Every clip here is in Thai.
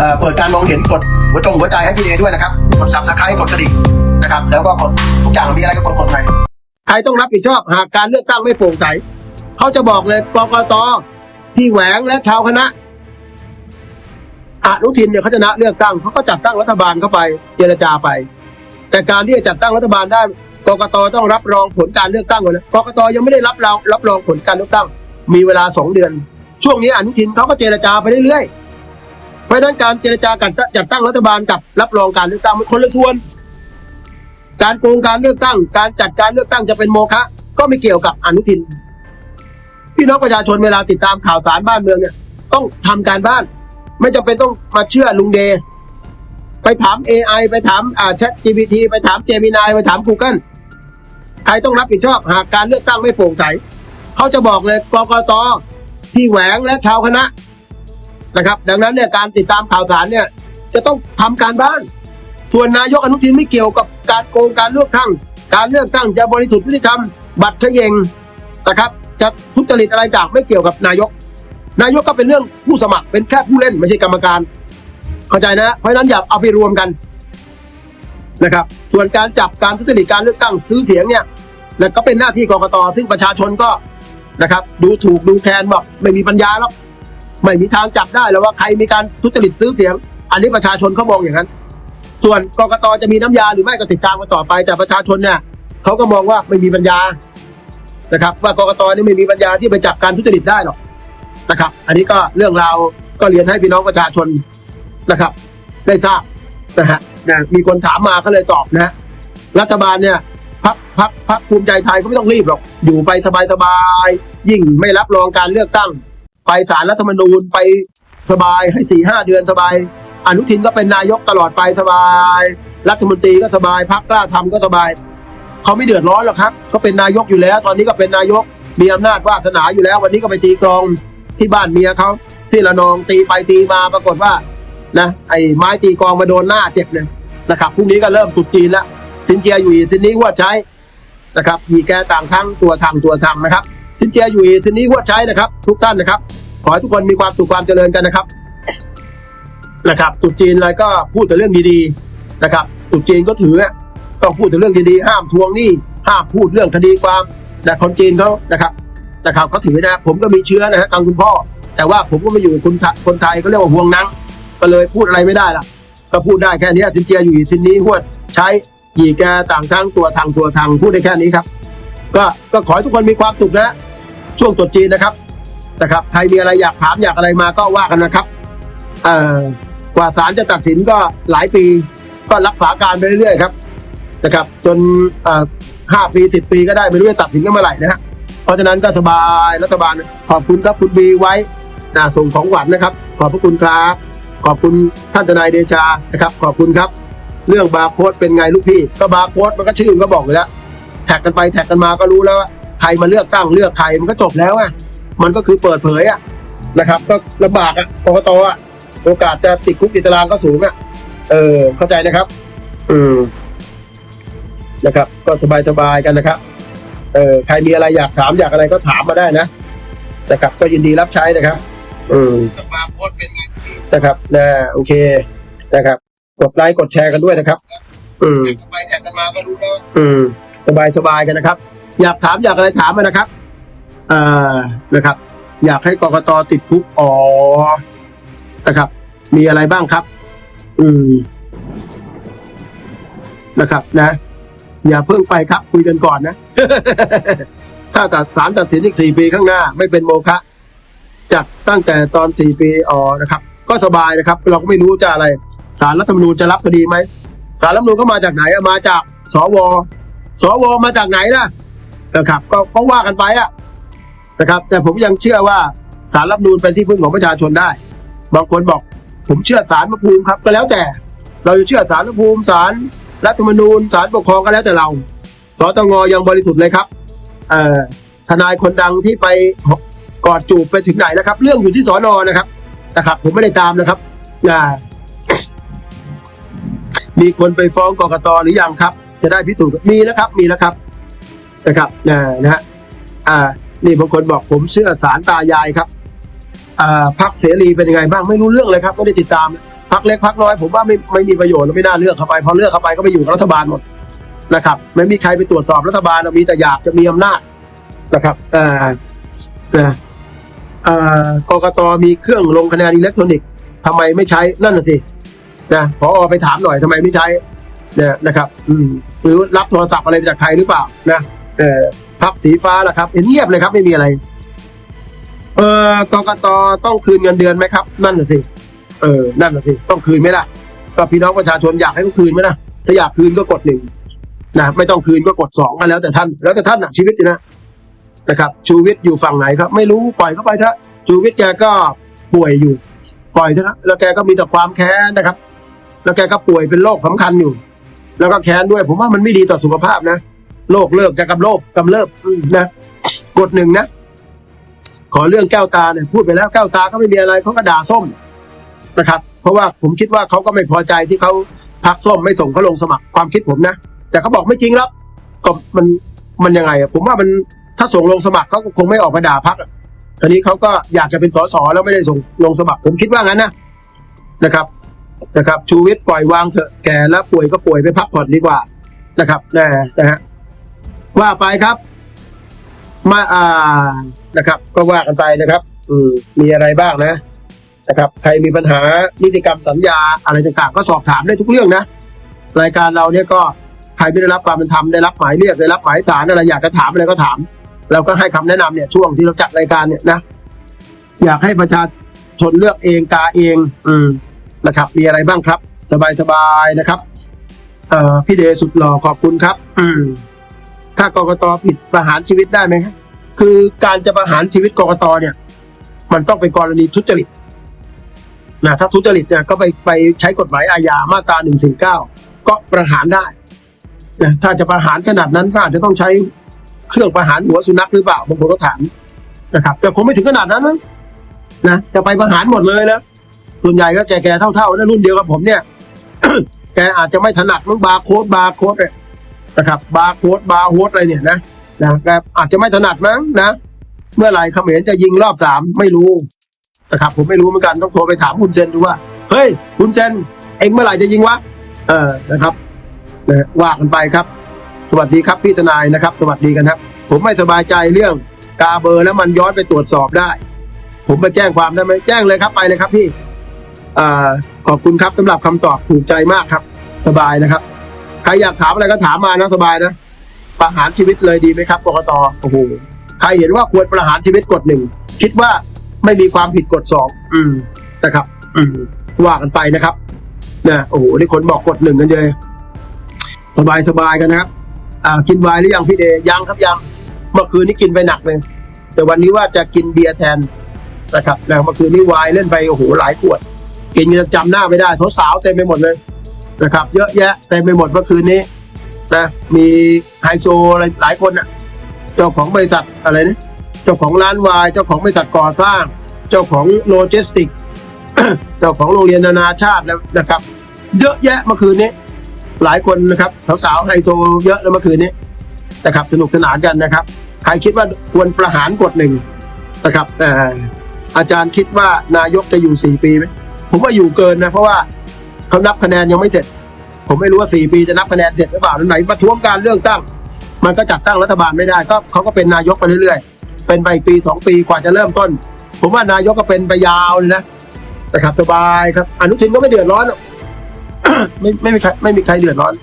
เอ่อเปิดการมองเห็นกดหัวจงหัวใจให้พี่เอด้วยนะครับ กดซับสไครต์กดกระดิ่งนะครับ แล้วก็กดทุกอย่างมีอะไรก็กดกดไปใครต้องรับผิดชอบหากการเลือกตั้งไม่โปร่งใสเขาจะบอกเลยกกตพี่แหวงและชาวคณะอนุทินเนี่ยเขาชนะเลือกตั้งเขาก็จัดตั้งรัฐบาลเข้าไปเจรจาไป แต่การที่จะจัดตั้งรัฐบาลได้กกตต้องรับรองผลการเลือกตั้งก่อนนะกกตยังไม่ได้รับรองรับรองผลการเลือกตั้ง มีเวลาสองเดือน ช่วงนี้อนุทินเขาก็เจรจาไปเรื่อยๆ เพราะฉะนั้นการเจรจาการจัดตั้งรัฐบาลกับรับรองการเลือกตั้งมันคนละส่วน การโกงการเลือกตั้ง การจัดการเลือกตั้งจะเป็นโมฆะก็ไม่เกี่ยวกับอนุทิน พี่น้องประชาชนเวลาติดตามข่าวสารบ้านเมืองเนี่ย ต้องทำการบ้าน ไม่จำเป็นต้องมาเชื่อลุงเด ไปถาม AI ไปถามอ่า Chat GPT ไปถาม Gemini ไปถาม Google ใครต้องรับผิดชอบหากการเลือกตั้งไม่โปร่งใส เขาจะบอกเลยกกตพี่แหวงและชาวคณะ นะครับ ดังนั้นเนี่ยการติดตามข่าวสารเนี่ยจะต้องทำการบ้าน ส่วนนายกอนุทินไม่เกี่ยวกับการโกงการเลือกตั้ง การเลือกตั้งจะบริสุทธิ์ยุติธรรมบัตรเขยงนะครับจะทุจริตอะไรต่างไม่เกี่ยวกับนายก นายกก็เป็นเรื่องผู้สมัครเป็นแค่ผู้เล่นไม่ใช่กรรมการ เข้าใจนะ เพราะนั้นอย่าเอาไปรวมกันนะครับ ส่วนการจับการทุจริตการเลือกตั้งซื้อเสียงเนี่ยนะก็เป็นหน้าที่กรกตซึ่งประชาชนก็นะครับ ดูถูกดูแคลนบอกไม่มีปัญญาแล้ว ไม่มีทางจับได้แล้วว่าใครมีการทุจริตซื้อเสียง อันนี้ประชาชนเขามองอย่างนั้น ส่วนกรกตจะมีน้ำยาหรือไม่ก็ติดตามกันต่อไป แต่ประชาชนเนี่ยเขาก็มองว่าไม่มีปัญญานะครับ ว่ากรกตนี่ไม่มีปัญญาที่ไปจับการทุจริตได้หรอกนะครับ อันนี้ก็เรื่องราวก็เรียนให้พี่น้องประชาชนนะครับ ได้ทราบนะฮะนะมีคนถามมาก็เลยตอบนะฮะรัฐบาลเนี่ยพักพักพักภูมิใจไทยก็ไม่ต้องรีบหรอก อยู่ไปสบายๆ ยิ่งไม่รับรองการเลือกตั้ง ไปศาลรัฐธรรมนูญไปสบายให้สี่ห้าเดือนสบาย อนุทินก็เป็นนายกตลอดไปสบาย รัฐมนตรีก็สบายพักกล้าทำก็สบายเขาไม่เดือดร้อนหรอกครับ ก็เป็นนายกอยู่แล้ว ตอนนี้ก็เป็นนายกมีอำนาจวาสนาอยู่แล้ว วันนี้ก็ไปตีกลองที่บ้านเมียเขาที่ละนองตีไปตีมาปรากฏว่านะไอ้ไม้ตีกลองมาโดนหน้าเจ็บเลยนะครับพรุ่งนี้ก็เริ่มตุดจีนแล้วสินเจียอยู่อีสินนี้หัวใช้นะครับยีแกต่างทั้งตัวทำตัวทำนะครับ สินเจียอยู่อีสินนี้หัวใช้นะครับ ทุกท่านนะครับ ขอให้ทุกคนมีความสุขความเจริญกันนะครับนะครับตรุดจีนอะไรก็พูดแต่เรื่องดีๆนะครับตรุดจีนก็ถือต้องพูดแต่เรื่องดีๆ ห้ามทวงหนี้ห้ามพูดเรื่องคดีความแต่คนจีนเขานะครับนะครับเขาถือนะผมก็มีเชื้อนะฮะทางคุณพ่อ แต่ว่าผมก็มาอยู่กับคนไทยคนไทยก็เรียกว่าห่วงนังก็เลยพูดอะไรไม่ได้ละก็พูดได้แค่นี้สินเจียอยู่อีสินนี้หวดใช้หยีแกต่างทั้งตัวทางตัวทางพูดได้แค่นี้ครับ ก็ก็ขอให้ทุกคนมีความสุขนะ ช่วงตรุษจีนนะครับนะครับใครมีอะไรอยากถามอยากอะไรมาก็ว่ากันนะครับเอ่อกว่าศาลจะตัดสินก็หลายปีก็รักษาการไปเรื่อยๆครับนะครับ จนห้าปีสิบปีก็ได้ไม่รู้จะตัดสินกันเมื่อไหร่นะฮะเพราะฉะนั้นก็สบายรัฐบาลขอบคุณครับคุณบีไว้นะส่งของหวานนะครับ ขอบพระคุณครับขอบคุณท่านทนายเดชานะครับ ขอบคุณครับ เรื่องบาร์โค้ดเป็นไงลูกพี่ ก็บาร์โค้ดมันก็ชื่อมันก็บอกอยู่แล้ว แท็กกันไปแท็กกันมาก็รู้แล้วว่า ใครมาเลือกตั้งเลือกใครมันก็จบแล้วอะมันก็คือเปิดเผยอะนะครับ ก็ลำบากอะกกตอะโอกาสจะติดคุกติดตารางก็สูงอะเออเข้าใจนะครับ อืมนะครับ ก็สบายสบายๆกันนะครับ เออใครมีอะไรอยากถามอยากอะไรก็ถามมาได้นะนะครับก็ยินดีรับใช้นะครับ อืมบาร์โค้ดเป็นไงพี่นะครับนะโอเคนะครับ กดไลค์กดแชร์กันด้วยนะครับ อืมไปแท็กกันมาก็รู้แล้วอืม สบายสบายกันนะครับ อยากถามอยากอะไรถามมานะครับเอ่อนะครับ อยากให้กรกตติดคุกอ๋อนะครับ มีอะไรบ้างครับ อืมนะครับนะ อย่าเพิ่งไปครับคุยกันก่อนนะ ถ้าตัดสารตัดสินอีกสี่ปีข้างหน้า ไม่เป็นโมฆะจากตั้งแต่ตอนสี่ปีอ๋อนะครับ ก็สบายนะครับ เราก็ไม่รู้จะอะไรสารรัฐธรรมนูญจะรับคดีไหมสารรัฐธรรมนูญก็มาจากไหนมาจากสว สวมาจากไหนล่ะนะครับก็ก็ว่ากันไปอะนะครับ แต่ผมยังเชื่อว่าสารรัฐมนูญเป็นที่พึ่งของประชาชนได้ บางคนบอกผมเชื่อสารพระภูมิครับ ก็แล้วแต่ เราจะเชื่อสารพระภูมิสารรัฐธรรมนูญสารปกครองก็แล้วแต่เราสตงยังบริสุทธิ์เลยครับเอ่อทนายคนดังที่ไปกอดจูบไปถึงไหนนะครับ เรื่องอยู่ที่สอนอนะครับนะครับ ผมไม่ได้ตามนะครับอ่ามีคนไปฟ้องกกตหรือยังครับ จะได้พิสูจน์มีแล้วครับมีแล้วครับนะครับนะฮะอ่านี่บางคนบอกผมเชื่อสารตายายครับอ่าพักเสรีเป็นยังไงบ้างไม่รู้เรื่องเลยครับไม่ได้ติดตามพักเล็กพักน้อยผมว่าไม่ไม่มีประโยชน์ไม่น่าเลือกเข้าไปพอเลือกเข้าไปก็ไปอยู่กับรัฐบาลหมดนะครับ ไม่มีใครไปตรวจสอบรัฐบาลมีแต่อยากจะมีอำนาจนะครับแต่นะอ่อกกตมีเครื่องลงคะแนนอิเล็กทรอนิกส์ทำไมไม่ใช้นั่นน่ะสินะพอไปถามหน่อยทำไมไม่ใช้ นี่ยนะครับ อืมหรือรับโทรศัพท์อะไรจากใครหรือเปล่านะเออพักสีฟ้าล่ะครับเเงียบเลยครับไม่มีอะไร เออกกตต้องคืนเงินเดือนไหมครับ นั่นน่ะสิเออนั่นน่ะสิต้องคืนไหมล่ะก็พี่น้องประชาชนอยากให้เขาคืนไหมนะถ้าอยากคืนก็กดหนึ่งนะไม่ต้องคืนก็กดสองก็แล้วแต่ท่าน แล้วแต่ท่านนะชีวิตนี่นะนะครับชูวิทย์อยู่ฝั่งไหนครับ ไม่รู้ปล่อยเข้าไปเถอะชูวิทย์แกก็ป่วยอยู่ ปล่อยเถอะแล้วแกก็มีแต่ความแค้นนะครับ แล้วแกก็ป่วยเป็นโรคสำคัญอยู่ แล้วก็แค้นด้วย ผมว่ามันไม่ดีต่อสุขภาพนะโรคเลิกจะกับโรคกำเริบนะกดหนึ่งนะ ขอเรื่องแก้วตาเนี่ยพูดไปแล้วแก้วตาก็ไม่มีอะไรเขาก็ด่าส้มนะครับ เพราะว่าผมคิดว่าเขาก็ไม่พอใจที่เขาพักส้มไม่ส่งเขาลงสมัครความคิดผมนะแต่เขาบอกไม่จริงแล้วก็มันมันยังไงอะผมว่ามันถ้าส่งลงสมัครเขาคงไม่ออกมาด่าพักทีนี้เขาก็อยากจะเป็นสสแล้วไม่ได้ส่งลงสมัคร ผมคิดว่างั้นนะนะครับ นะครับชูวิทย์ปล่อยวางเถอะแก่แล้วป่วยก็ป่วยไปพักผ่อนดีกว่านะครับนะนะฮะว่าไปครับ มาอ่านะครับ ก็ว่ากันไปนะครับ อืมมีอะไรบ้างนะนะครับ ใครมีปัญหานิติกรรมสัญญาอะไรต่างๆ ก็สอบถามได้ทุกเรื่องนะรายการเราเนี่ยก็ใครไม่ได้รับความเป็นธรรมได้รับหมายเรียกได้รับหมายสารอะไรอยากจะถามอะไรก็ถามเราก็ให้คำแนะนำเนี่ยช่วงที่เราจัดรายการเนี่ยนะ อยากให้ประชาชนเลือกเองกาเอง อืม นะครับ มีอะไรบ้างครับ สบายๆนะครับเออพี่เดชสุดหล่อขอบคุณครับ อืมถ้ากรกตผิดประหารชีวิตได้ไหมคือการจะประหารชีวิตกรกตเนี่ย มันต้องเป็นกรณีทุจริตนะถ้าทุจริตเนี่ยก็ไปไปใช้กฎหมายอาญามาตราหนึ่งสี่เก้าก็ประหารได้นะถ้าจะประหารขนาดนั้นก็อาจจะต้องใช้เครื่องประหารหัวสุนัขหรือเปล่าบางคนก็ถามนะครับ แต่คงไม่ถึงขนาดนั้นนะนะจะไปประหารหมดเลยนะ ส่วนใหญ่ก็แก่ๆเท่าๆนะรุ่นเดียวกับผมเนี่ย แกอาจจะไม่ถนัดมึงบาร์โค้ดบาร์โค้ดเนี่ยนะครับบาร์โค้ดบาร์โฮสอะไรเนี่ยนะนะแกอาจจะไม่ถนัดมั้งนะ เมื่อไหร่เขมรจะยิงรอบสามไม่รู้นะครับผมไม่รู้เหมือนกันต้องโทรไปถามคุณเซนดูว่า เฮ้ยคุณเซนเองเมื่อไหร่จะยิงวะเออนะครับนะว่ากันไปครับ สวัสดีครับพี่ทนายนะครับ สวัสดีกันครับ ผมไม่สบายใจเรื่องกาเบอร์แล้วมันย้อนไปตรวจสอบได้ ผมไปแจ้งความได้ไหมแจ้งเลยครับไปเลยครับพี่ อขอบคุณครับสำหรับคำตอบถูกใจมากครับ สบายนะครับ ใครอยากถามอะไรก็ถามมานะสบายนะประหารชีวิตเลยดีไหมครับกกตโอ้โหใครเห็นว่าควรประหารชีวิตกดหนึ่งคิดว่าไม่มีความผิดกดสองอืมนะครับ อืมว่ากันไปนะครับนะโอ้โหนี่คนบอกกดหนึ่งกันเลยสบายสบายกันนะครับอ่ากินไวน์หรือยังพี่เดย์ยังครับยังเมื่อคืนนี้กินไปหนักเลยแต่วันนี้ว่าจะกินเบียร์แทนนะครับแล้วเมื่อคืนนี้ไวน์เล่นไปโอ้โหหลายขวด กินจนจำหน้าไม่ได้สาวๆเต็มไปหมดเลยนะครับ เยอะแยะเต็มไปหมดเมื่อคืนนี้นะมีไฮโซอะไรหลายคนอะเจ้าของบริษัทอะไรนะเจ้าของร้านวาย เจ้าของบริษัทก่อสร้าง เจ้าของโลจิสติกเจ้าของโรงเรียนนานาชาตินะนะครับ เยอะแยะเมื่อคืนนี้ หลายคนนะครับสาวๆไฮโซเยอะแล้วเมื่อคืนนี้นะครับ สนุกสนานกันนะครับ ใครคิดว่าควรประหารกดหนึ่งนะครับอ่อาจารย์คิดว่านายกจะอยู่สี่ปีไหม ผมว่าอยู่เกินนะ เพราะว่าเขานับคะแนนยังไม่เสร็จ ผมไม่รู้ว่าสี่ปีจะนับคะแนนเสร็จหรือเปล่าไหนประท้วงการเลือกตั้ง มันก็จัดตั้งรัฐบาลไม่ได้ก็เขาก็เป็นนายกไปเรื่อยๆ เป็นไปปีสองปีกว่าจะเริ่มต้น ผมว่านายกก็เป็นไปยาวเลยนะนะครับสบายครับ อนุทินก็ไม่เดือดร้อนไม่ไม่มีใครไม่มีใครเดือดร้อน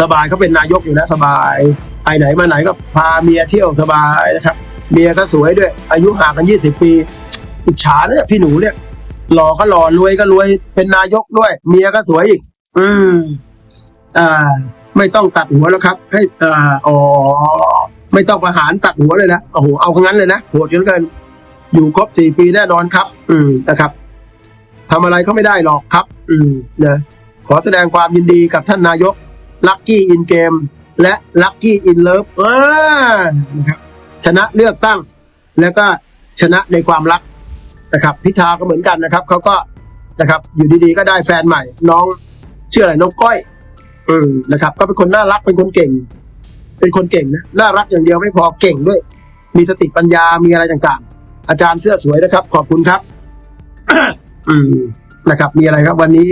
สบายเขาเป็นนายกอยู่แล้วสบายไปไหนมาไหนก็พาเมียเที่ยวสบายนะครับ เมียก็สวยด้วย อายุห่างกันยี่สิบปี อิจฉาเนี่ยพี่หนูเนี่ย หล่อก็หล่อรวยก็รวยเป็นนายกด้วย เมียก็สวยอีก อืมอ่า ไม่ต้องตัดหัวแล้วครับ ให้อ่าอ๋อไม่ต้องประหารตัดหัวเลยนะโอ้โหเอางั้นเลยนะโหดเหลือเกิน อยู่ครบสี่ปีแน่นอนครับ อืมนะครับทำอะไรเขาไม่ได้หรอกครับ อืมนะขอแสดงความยินดีกับท่านนายกลัคกี้อินเกมและลัคกี้อินเลิฟเออนะครับชนะเลือกตั้ง แล้วก็ชนะในความรัก นะครับพิธาก็เหมือนกันนะครับเขาก็นะครับ อยู่ดีๆก็ได้แฟนใหม่ น้องชื่ออะไรน้องก้อยอืมนะครับ ก็เป็นคนน่ารักเป็นคนเก่ง เป็นคนเก่งนะน่ารักอย่างเดียวไม่พอเก่งด้วย มีสติปัญญามีอะไรต่างๆ อาจารย์เสื้อสวยนะครับ ขอบคุณครับ อืมนะครับ มีอะไรครับ วันนี้